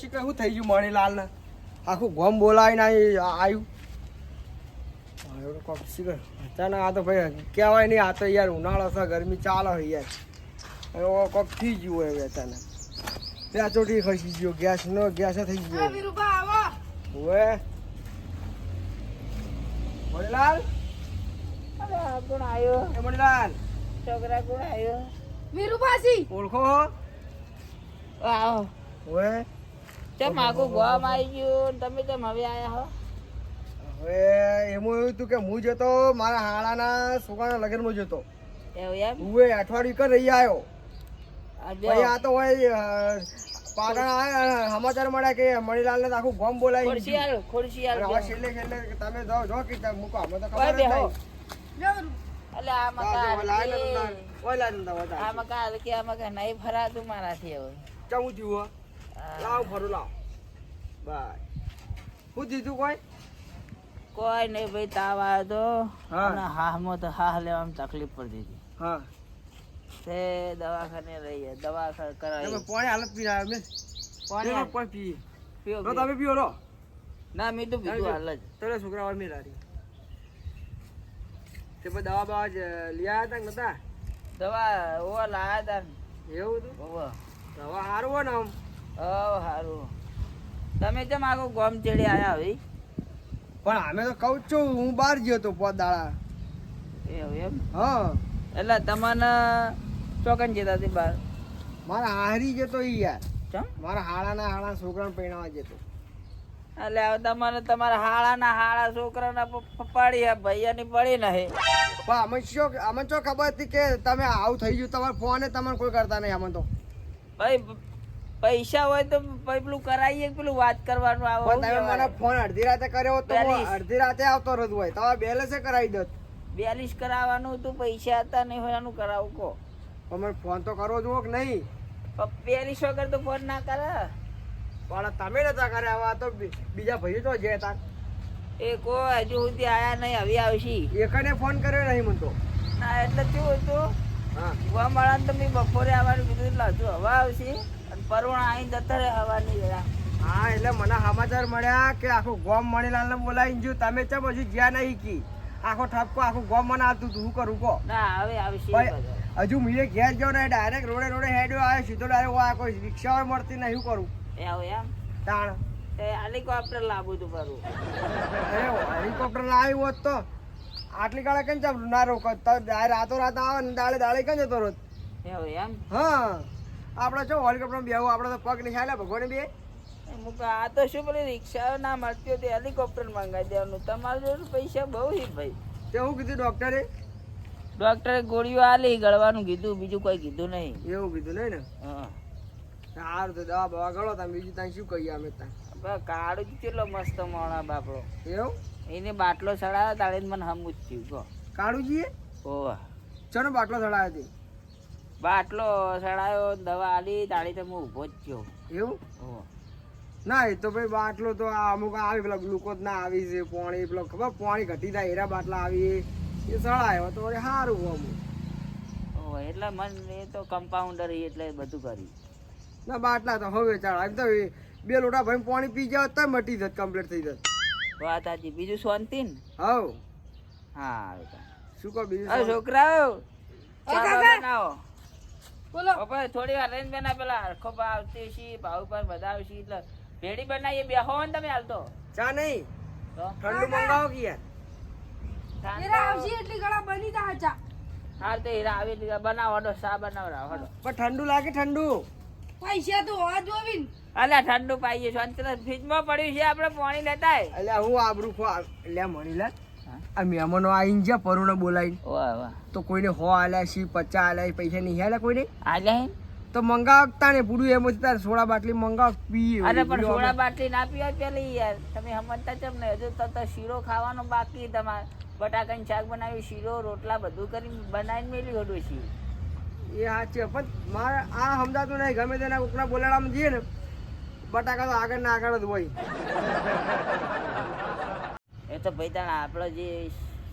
શી કે શું થઈ ગયું મણીલાલ ને આખું ગોમ બોલાવીને આવ્યું અચાનક આ તો ભાઈ કહેવાય નહીં આ તો યાર ઉનાળો છે ગરમી ચાલે યાર. કોક થઈ ગયું હોય હવે અચાનક. ત્યાં ચોટી ખસી ગયો ગેસ નો ગેસ થઈ ગયો. ઓવે. મણીલાલ? કોણ આવ્યો મણીલાલ. છોકરા કોણ આવ્યો ઓળખો આવો. ઓવે. ચમ આખું ગોમ આવી ગયું તમે ચમ હવે આયા હો? હવે એમાં એવું હતું કે હું જતો મારા હાળાના છોકરાના લગ્નમાં જતો. ઉવે અઠવાડિયું કર રહી આવ્યો ભાઈ આ તો હોય પાટણ આવ્યા સમાચાર મળ્યા કે મણીલાલને તો આખું ગોમ બોલાવી ખુરશી ખુરશી હવે છેલ્લે છેલ્લે તમે જો જો કે મૂકો અમે તો ખબર નહીં. અલે આ જાઓ, જાઓ, મકા લાય ને તમને. ઓય લાય ને તમને, આ મકા કે આ મકા નહીં ફરાતું મારાથી હવે. ચમું હો? આ લાવ ફરું લાવ. બાય. શું દીધું કોઈ? કોઈ નહીં ભાઈ તાવ આવ્યો તો હા. અને હાહમાં તો હાહ લેવામાં તકલીફ પડતી હતી. હા. તે દવાખાને રહીએ તમે કરાવી પાણી હાલત પી આવ્યા મેં પાણી કોઈ પીએ પીઓ, તમે પીઓ લો. ના મેં તો પીધું હાલ જ. તને છોકરા વાળ મેલા રહી તે પછી દવા બવા જ લઈ આવ્યા હતા નતા? દવા ઓવા લાયા હતા એવું હતું? દવા સારું હોય ને આમ. ઓ હારું. તમે કેમ આખો ગોમ ચડી આયા હવે પણ અમે તો કહું છું હું બહાર ગયો તો પોત દાડા એવું એમ? હા. એટલે તમને ચોકન જતા હતી બહાર? મારા હારી જતો ઈ યાર. ચમ? મારા હાળાના હાળા છોકરાને પૈણાવા જતો. એટલે હવે તમારે તમારા હાળાના હાળા છોકરાના પડી ભૈયાની પડી નહીં. પણ અમે શું અમે શું ખબર હતી કે તમે આવું થઈ ગયું તમારા ફોને તમને કોઈ કરતા નહીં અમે તો. ભાઈ પૈસા હોય તો પેલું કરાવીએ પેલું વાત કરવાનું આવે તમે મને ફોન અડધી રાતે કર્યો તો અડધી રાતે આવતો રહ્યો હોય. તમારે બેલેન્સ કરાવી દો બેલેન્સ કરાવવાનું તું પૈસા હતા નહીં હોય એનું કરાવું કો પણ મને ફોન તો કરવો જુઓ કે નહીં? બેલીસ વગર તો ફોન ના કરે. પણ તમે નતા કર્યા હવે તો બીજા ભાઈઓ તો જે હતા. એ કો હજુ સુધી આયા નહીં હવે આવશી. એકને ફોન કર્યો નહીં મને તો. ના એટલે કેવું હતું? હા. ગુવામાળાને તો મેં બપોરે આવવાનું કીધું એટલે હજુ હવા આવશે. પરુણા અહીં જતા રહે હવાની જરા. હા એટલે મને સમાચાર મળ્યા કે આખું ગોમ મણીલાલને બોલાવીને જો તમે ચમ હજુ જ્યાં નહીં કી? આખો ઠપકો આખું ગોમ મને આવતું હતું. શું કરું કહો. ના હવે આવશે હજુ મીએ ઘેર જો ને ડાયરેક્ટ રોડે રોડે હેડ્યો આવ્યો સીધો ડાયરેક્ટ આ કોઈ રિક્ષા મળતી નહીં શું કરું? એ આવું એમ? તાણ. તે હેલિકોપ્ટર લાવવું હતું પરું અરે હેલિકોપ્ટર લાવ્યું હોત તો આટલી કાળે કેમ ચાલ ના રોકો તો રાતો રાત આવે ને દાડે દાડે કેમ જતો રોજ એવું એમ? હા. આપણે જો હેલિકોપ્ટર બેહવું આપણે તો પગ નહીં હાલે ભગવાન બે. આ તો શું પેલી રિક્ષા ના મળતી હોય હેલિકોપ્ટર મંગાવી દેવાનું. તમારે જોડે પૈસા બહુ હી ભાઈ. તે કીધું ડોક્ટરે ડોક્ટરે ગોળીઓ આલી ગળવાનું કીધું બીજું કોઈ કીધું નહીં. એવું કીધું નહીં ને? હા. સારું તો દવા બવા ગળો તમે બીજું ત્યાં શું કહીએ અમે ત્યાં કાળું જ કેટલો મસ્ત મોણા બાપડો. એવું? એને બાટલો ચડાવ્યો તાળે મને હમું જ થયું કહો. કાળુજીએ ઓવા ચનો બાટલો ચડાવ્યો હતી બાટલો સડાયો દવા આલી તાળી તો હું ઊભો જ થયો. એવું? ના એ તો ભાઈ બાટલો તો અમુક આવી પેલા ગ્લુકોઝ ના આવી છે પાણી પેલો ખબર પાણી ઘટી જાય એરા બાટલા આવી એ સળાયો તો અરે સારું અમુક. એટલે મન એ તો કમ્પાઉન્ડર એટલે બધું કર્યું. ના બાટલા તો હવે ચાલ એમ તો બે લોટા ભાઈ પાણી પી જાવ તો મટી જત કમ્પ્લીટ થઈ જત. વાત સાચી. બીજું શાંતિ ને? હવ. હા શું કહો બીજું છોકરાઓ ચા બનાવો. બોલો. પપ્પા થોડી વાર રહીને બેના પેલા હરખો ભાવ આવતી છે ભાવ પણ આવશે એટલે ભેડી બનાવીએ બેહો ને તમે હાલ તો. ચા નહીં? ઠંડુ મંગાવો કે યાર? હીરા આવશે એટલી ગળા બની તા ચા હાલ તો હીરા આવી રીતે બનાવો હડો સા બનાવડાવો હડો પણ ઠંડુ લાગે ઠંડુ. પૈસા તો હોવા જોવી અલ્યા ઠંડુ પાઈએ છો. અંતર ફ્રીજમાં પડ્યું છે આપણે પાણી લેતા અલ્યા હું આબરૂ ખો એટલે મણી લે. આ મહેમાનો આવીને જ્યાં પરુણે બોલાવીને. તો કોઈને હો આલ્યા સી પચા આલ્યા પૈસા નહીં આલ્યા કોઈને? આલ્યા તો મંગાવતા ને પૂરું એમ જ તારે સોડા બાટલી મંગાવ પી અરે પણ સોડા બાટલી ના પીવા પેલી યાર. તમે સમજતા છો ને હજુ તો શીરો ખાવાનો બાકી તમારે. બટાકાની શાક બનાવી શીરો રોટલા બધું કરી બનાવીને મેલી હોડું છે એ સાચી પણ મારે આ સમજાતું નહીં. ગમે તેના કોકના બોલાડામાં જઈએ ને બટાકા તો આગળ ને આગળ જ હોય. એ તો ભાઈ તાણ આપણે જે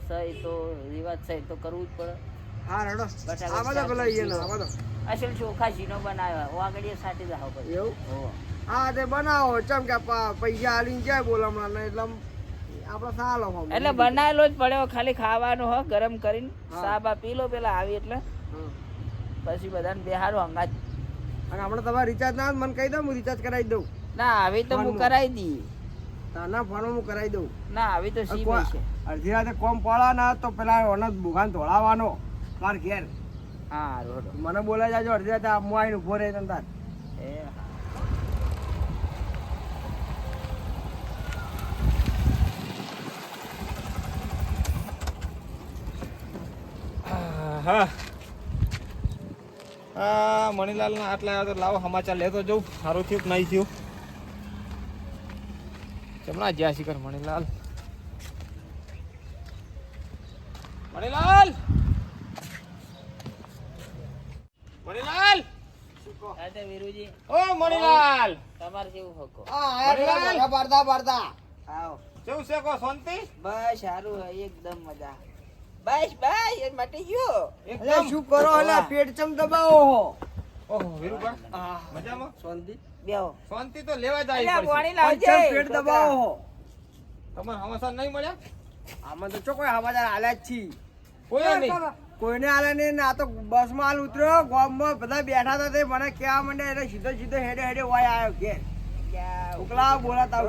સહી તો રિવાજ સહી તો કરવું જ પડે. હા રડો. બટાકા આ બધા શાક પેલા ને એ શીરો. આ બધા. અસલ ચોખા ઝીનો બનાવ્યો? વાગડીએ સાથે જ આવો એવું. હા. તે બનાવો. ચમ કે પૈસા આલીને જાય બોલામણા ને એટલે આપણે સાલો એટલે બનાવેલો જ પડ્યો ખાલી ખાવાનો હો ગરમ કરીને. સાબા પી લો પેલા આવી એટલે. પછી બધાને બેહારો હંગાત. અને હમણાં તમારે રિચાર્જ ના તો મને કહી દો હું રિચાર્જ કરાવી દઉં. ના આવી તો હું કરાવી દી તાના ફોનમાં હું કરાવી દઉં. ના આવી તો સી છે અડધી રાતે કોમ પાડવાના તો પેલા ઓને ભૂખાન ધોળાવાનો માર ઘેર. હા રોડો. મને બોલાઈ જાજો અડધી રાતે હું આવીને ઊભો રહી તને તાર હા. હા મણીલાલ ના આટલા આવ્યા તો લાવો સમાચાર લેતો જવું સારું થયું કે નહીં થયું? ચમણા જ્યાં શિખર મણીલાલ. મણીલાલ! મણીલાલ! અરે વીરુજી. ઓ મણીલાલ! તમારે કેવું હકો? હા આયા પેલા ભેગા પાડતા પાડતા આવો. કેવું છે કો શાંતિ? બસ સારું હે એકદમ મજા. બસ બસ એ મટી ગયો. એકદમ. શું કરો? અલે પેટ ચમ દબાવો હો? ઓહો વીરુભા મજામાં? શાંતિ. બેહો. શાંતિ તો લેવા જ આવી પાણી લાવજે. પેટ દબાવો. હો તમારે નહીં મળ્યા? આમાં તો ચો કોઈ સમાચાર આલ્યા જ છી કોઈ નહીં. કોઈને આલે નહીં ને આ તો બસમાં હાલ ઉતર્યો. ગામમાં બધા બેઠા હતા તે. મને કહેવા માંડ્યા એટલે સીધો સીધો હેડે હેડે વાય આવ્યો ઘેર. ઉકલા બોલાતા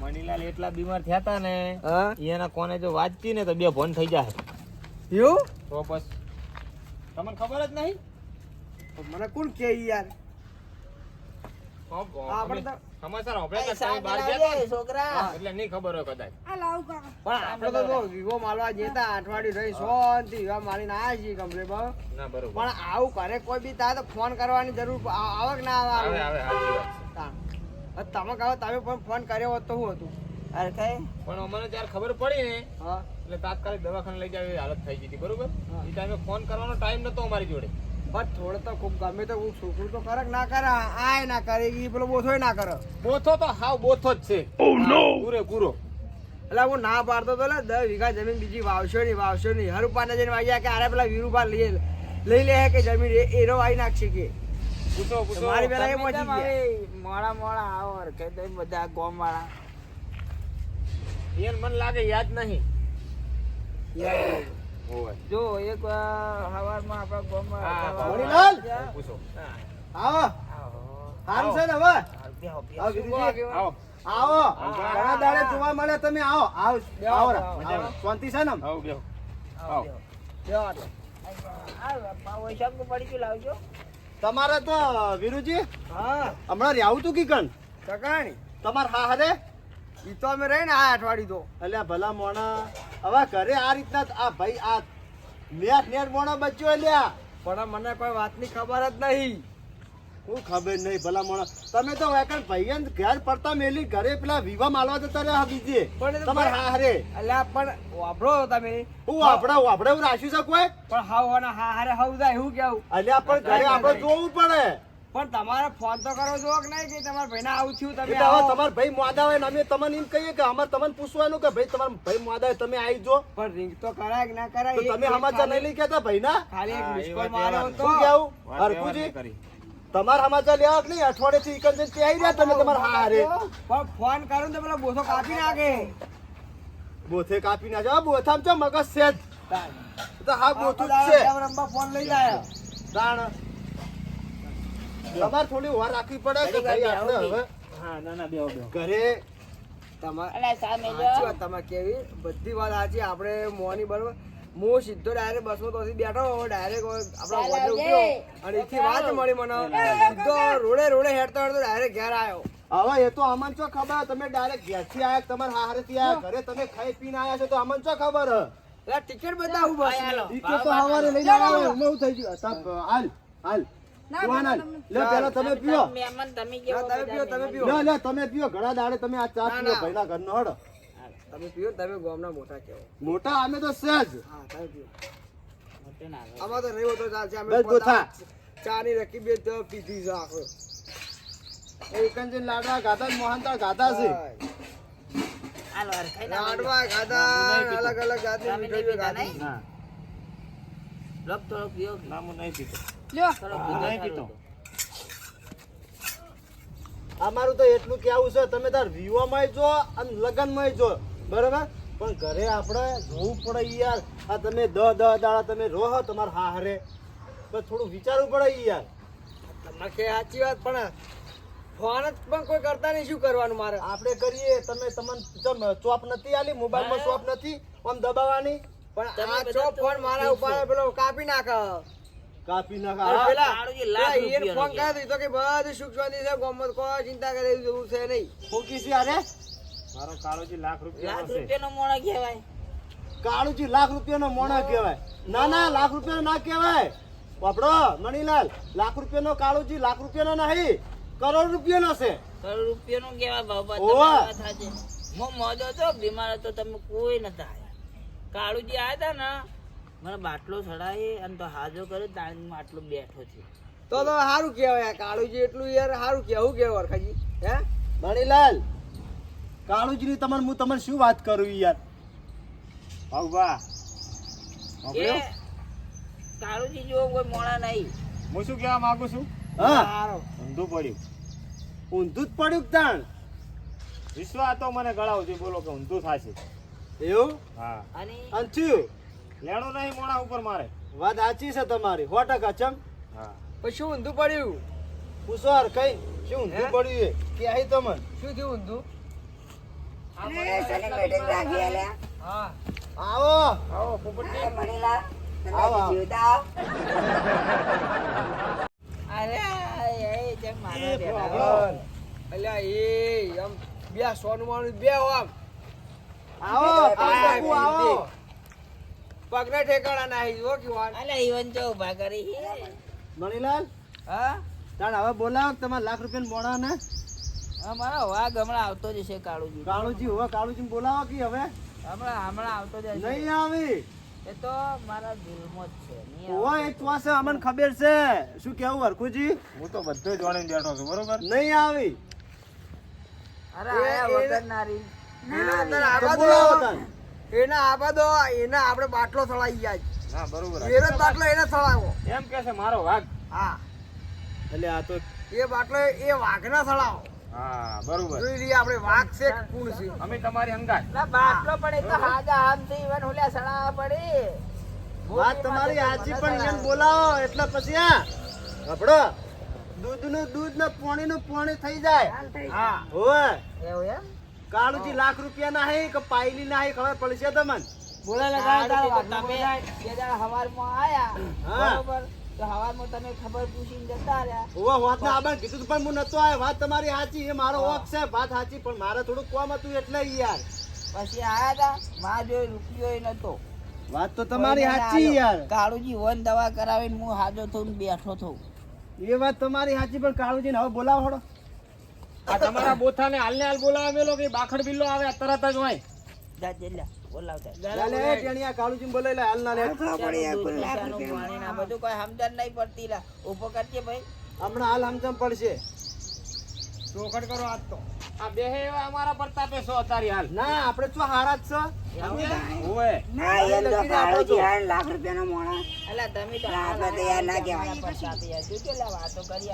મણીલાલ એટલા બીમાર થયા હતા ને હા? એના કોને જો વાંચતી ને તો બે ભોન થઈ જાય એવું? તો બસ. તમને ખબર જ નહીં? મને કોણ કે યાર? પણ આપણે તો જો વિવો માલવા જતા અઠવાડિયું રહી શાંતિ વિવા મારીને આવ્યા છીએ કમ્પ્લેટ ના બરોબર. પણ આવું કરે કોઈ બી તારે તો ફોન કરવાની જરૂર આવે કે ના આવે તમે કહો તમે પણ ફોન કર્યો હોત તો શું હતું? અરે કઈ? પણ અમને ત્યારે ખબર પડી ને. એટલે તાત્કાલિક દવાખાને લઈ જાય હાલત થઈ ગઈ હતી બરોબર? એ ટાઈમે ફોન કરવાનો ટાઈમ નતો અમારી જોડે. બસ થોડો તો ખૂબ ગમે તો હું છોકરું તો કરે ના કરે આય ના કરે ઈ પેલો બોથો ના કરે. બોથો તો હાવ બોથો જ છે. પૂરે પૂરો એટલે હું ના પાડતો તો લે દસ વીઘા જમીન બીજી વાવશો નહીં વાવશો નહીં. હર ઉપાને જઈને વાગ્યા કે અરે પેલા વીરુપા લઈ લઈ લે કે જમીન એ- એરો વાવી નાખશે કે. મારી પેલા એ પહોંચી ગયા. મોડા મોડા આવો કે તો બધા ગોમ વાળા એને મને લાગે યાદ નહીં. ઓય જો એક વાર હવારમાં આપણા ગોમમાં! પૂછો. આવો. હારું સારું છે ને હવે. આવો, આવો. ઘણા દાડે જોવા મળે તમે આવો. આવો આવો શાંતિ છે ને આવો બેહો. આવો, આવો. બેહો. પડી ગયું લાવજો. તમારે તો વિરુજી હા. હમણાં રહેવું તું કી કણ? કકાણી તમાર હા હરે? ઈ તો અમે રહી ને આ અઠવાડિયું તો. એટલે ભલા મોણા. હવે ઘરે આ રીતના આ ભાઈ આ નેટ નેટ મોણો બચ્યો લ્યા. પણ મને કોઈ વાતની ખબર જ નહીં. હું ખબર નહીં ભલા મોણો. તમે તો વેકણ ભાઈ ઘર પડતા મેલી ઘરે પેલા વિવા માલવા જતા રહ્યા બીજે. પણ તમાર હા હરે. અલ્યા પણ વાપરો તમે. હું વાપડા વાપડે એવું રાખી શકું પણ હાવ હા હારે હાવ જાય હું કેવું? અલ્યા પણ ઘરે આપણે જોવું પડે. પણ તમારે ફોન તો કરો છો કે નહીં કે તમારા ભાઈને આવું થયું તમે હવે આવો. તમારા ભાઈ મોદા હોય અમે તમને એમ કહીએ કે અમારે તમને પૂછવાનું કે ભાઈ તમારા ભાઈ મોદા હોય તમે આવી જો પણ રિંગ તો કરાય કે ના કરાય તો તમે એક સમાચાર નહીં લઈ કેતા ભાઈ ના ખાલી એક મિસ કોલ વ્યવહાર. તો શું કેવું હરકુજી તમાર સમાચાર લેવા કે નહીં? અઠવાડિયેથી ઈકન જઈને ત્યાં આવી રહ્યા તમે તમાર હા હારે. પણ ફોન કરું તો પેલો બોથો કાપી નાખે. બોથે કાપી ના જાવ બોથામ છે મગજ છે તો હા બોથું જ છે. ફોન લઈ જાય તાણ. તમારે થોડી વાર રાખવી પડે કે ભાઈ આપણે હવે હા ના ના બેહો બેહો ઘરે તમારે અલ્યા સામે જો. સાચી વાત તમારે કેવી? બધી વાત સાચી આપણે મોની બરોબર. હું સીધો ડાયરેક્ટ બસમાં તોથી બેઠો ડાયરેક્ટ આપણા ચાલ ગોડે અને એથી વાત મળી મને. સીધો રોડે રોડે હેડતો હેડતો ડાયરેક્ટ ઘેર આવ્યો હવે એ તો અમન ચો ખબર? તમે ડાયરેક્ટ ઘેરથી આયા તમારે તમારા હારેથી આયા? ઘરે તમે ખાઈ પીને આયા છો તો અમન ચો ખબર? ટિકિટ બતાવું બસ હાલો. તો તો લઈને આવ્યા એવું થઈ ગયું. હાલ હાલ. પેલા તમે પીઓ. તમે ના, કેવો તમે પીઓ તમે પીઓ. લે લે તમે પીઓ ઘણા દાડે તમે આ ચા પીઓ ભાઈના ઘરનો હડો. તમે પીઓ તમે ગામના મોટા કહેવો મોટા અમે તો સહેજ હા તમે પીઓ. મોટો ના આવે. આમાં તો નહીં હોતો ચાલશે અમે બસ ગોથા. ચા ની રકીબ બે તો પીધી છે આખો. એ લાડવા ગાધા ને મોહનથાળ ગાધા છે. લાડવા અલગ અલગ જાતની મીઠાઈઓ નહીં પીતો. લ્યો. અમારું તો એટલું કેવું છે તમે તાર વિવામાં જો અને લગ્નમાં જો બરાબર? પણ ઘરે આપણે જોવું પડે યાર. આ તમે દહ દહ દાડા તમે રહો તમારા હારે તો થોડું વિચારવું પડે યાર. તમે સાચી વાત પણ ફોન જ પણ કોઈ કરતા નહીં શું કરવાનું મારે? આપણે કરીએ તમે તમને ચોપ નથી આલી મોબાઈલમાં ચોપ નથી? આમ દબાવવાની? પણ આ ચોપ ફોન મારા ઉપર પેલો કાપી નાખે. કાપી નાખા. હા. પેલા લાખ ફોન કે. દીધો કે બધું સુખ શાંતિ છે ગમત કો ચિંતા કરે જરૂર છે નહીં. ફૂકી છે અરે મારો કાળુજી લાખ રૂપિયા લાખ રૂપિયાનો મોણા કહેવાય. કાળુજી લાખ રૂપિયાનો મોણા કહેવાય. ના ના લાખ રૂપિયાનો ના કહેવાય. બાપડો મણીલાલ લાખ રૂપિયાનો કાળુજી લાખ રૂપિયાનો નહીં કરોડ રૂપિયાનો છે. કરોડ રૂપિયાનો કહેવાય બાબા. તમારી વાત સાચી. હું મોજો હતો બીમાર હતો તમે કોઈ નતા. આયા કાળુજી આયા હતા ને મને બાટલો ચડાવી અને તો હાજો કર્યો તાણી હું આટલો બેઠો છું. તો તો સારું કહેવાય કાળુજી એટલું યાર સારું કેવું કેવું અરખાજી હે? મણીલાલ કાળુજીની તમને હું તમને શું વાત કરું યાર? ભગવા એ કાળુજી જો કોઈ મોણા નહીં. હું શું કહેવા માંગુ છું? હા. ઊંધું પડ્યું. ઊંધું જ પડ્યું તાણ? વિશ્વાસ તો મને ગળાવજો બોલો કે ઊંધું થશે. એવું? હા. અને થયું? લેણો નહીં મોણા ઉપર મારે. વાત સાચી છે તમારી. સો ટકા ચમ. પછી શું ઊંધું પડ્યું? પૂછો કઈ? શું ઊંધું પડ્યું એ? કે તમને? શું થયું ઊંધું? હા. આવો. આવો પોપટજી. આવો આવો. અરે એ જેમ મારો બેઠા. અલ્યા એ આમ બે સોનું માનું બે આમ આવો આવો. પગને ઠેકાણા નાહી જો કે વાત? અલે ઈવન જો ઊભા કરી મણીલાલ હા? તાણ હવે બોલાવ કે તમારા લાખ રૂપિયા મોડા ને. અમારો વા હમણાં આવતો જ છે કાળુજી. કાળુજી હવે કાળુજી બોલાવો કે હવે? હમણાં હમણાં આવતો જ નહીં આવી. એ તો મારા દિલમાં જ છે નહીં ઓવા આવતો. તો છે અમને ખબર છે. શું કેવું હરખુજી? હું તો બધે જાણીને બેઠો છું બરોબર? નહીં આવી. અરે આયા વગર નારી. બોલાવો. એના આબા દો એને આપણે બાટલો સળાઈ જાય ના બરોબર. એનો જ બાટલો એને સળાવો. એમ કે છે મારો વાઘ. હા. એટલે આ તો એ બાટલો એ વાઘના સળાવો. હા બરોબર. જોઈ લઈએ આપણે વાઘ છે કુણ છે. અમે તમારી અંગાત. ના બાટલો તો હાજા હુલ્યા સડાવા પડે. વાત તમારી સાચી પણ એમ બોલાવો એટલે પછી આ આપડો દૂધનું દૂધ ને પાણીનું પાણી થઈ જાય. હા. એવું એમ? કાળુજી લાખ રૂપિયા ના હે કે પાયલી ના હે ખબર પડશે તમને? બોલા લગાવ તો તમે. બે દાડા હવારમાં આયા. બરોબર? તો હવારમાં તમે ખબર પૂછીને જતા રહ્યા. વાત ના આબા કીધું તું પણ હું નતો આવ્યો. વાત તમારી સાચી એ મારો હક છે વાત સાચી પણ મારે થોડું કોમ હતું એટલે યાર. પછી આયા તા માં જોઈ રૂપિયો નતો. વાત તો તમારી સાચી યાર. કાળુજી વન દવા કરાવીને હું હાજો થઈને બેઠો થઉં. એ વાત તમારી સાચી પણ કાળુજી ને હવે બોલાવો આ તમારા બોથાને હાલને હાલ બોલાવા મેલો કે બાખડ બિલ્લો આવે તરત જ હોય. જા જેલ્લા બોલાવતા. ચાલે એ ટેણિયા કાળુજી બોલાવી લે હાલ ના લે શાનું પાણી ના બધું કોઈ સમજણ નહીં પડતી લા. ઊભો કરજે ભાઈ. હમણાં હાલ સમજણ પડશે. ચોખટ કરો આજ તો. આ બે એવા અમારા પ્રતાપે સો તારી હાલ. ના આપણે તો હારા જ છે. ઓય. લખીને આપો છો. અલા તમે વાતો કરી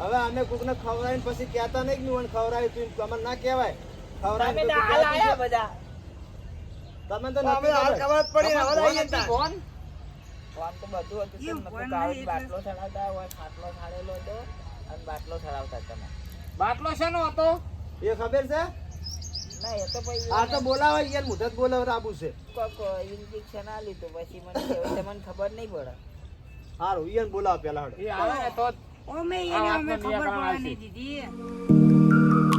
હવે અમે કોકને ખવડાવીને પછી કહેતા નહીં કે મને ખવડાવી તું અમને ના કહેવાય. છે. બધા. તમે તો નથી ખબર. ખબર પડી હવે? ફોન તો બધું હતું બાટલો ચડાવતા હોય ખાટલો ખાડેલો હતો અને બાટલો ચડાવતા તમે. બાટલો શેનો હતો? એ ખબર છે? ના એ તો પછી આ તો બોલાવે યાર મુઢત બોલાવે આબુ છે. કોક ઇન્જેક્શન આ લીધું પછી મને કેવું મને ખબર નહીં પડે. સારું ઈયન બોલાવો પેલા એ આવે ને તો જ અમે ખબર પડવાની આવશે.